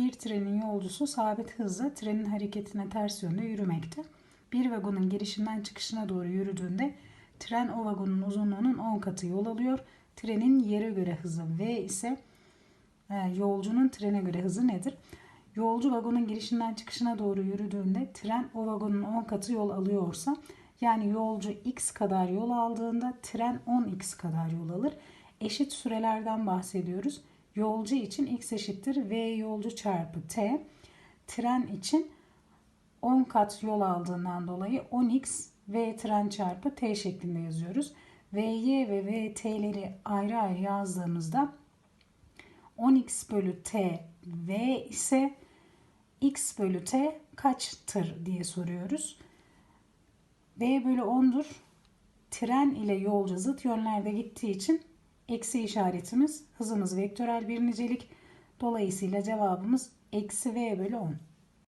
Bir trenin yolcusu sabit hızla trenin hareketine ters yönde yürümekte. Bir vagonun girişinden çıkışına doğru yürüdüğünde tren o vagonun uzunluğunun 10 katı yol alıyor. Trenin yere göre hızı V ise e, yolcunun trene göre hızı nedir? Yolcu vagonun girişinden çıkışına doğru yürüdüğünde tren o vagonun 10 katı yol alıyorsa yani yolcu x kadar yol aldığında tren 10x kadar yol alır. Eşit sürelerden bahsediyoruz. Yolcu için x eşittir v yolcu çarpı t. Tren için 10 kat yol aldığından dolayı 10x v tren çarpı t şeklinde yazıyoruz. vy ve vt'leri ayrı ayrı yazdığımızda 10x bölü t v ise x bölü t kaçtır diye soruyoruz. v bölü 10'dur. Tren ile yolcu zıt yönlerde gittiği için eksi işaretimiz hızımız vektörel bir nicelik. Dolayısıyla cevabımız eksi v bölü 10.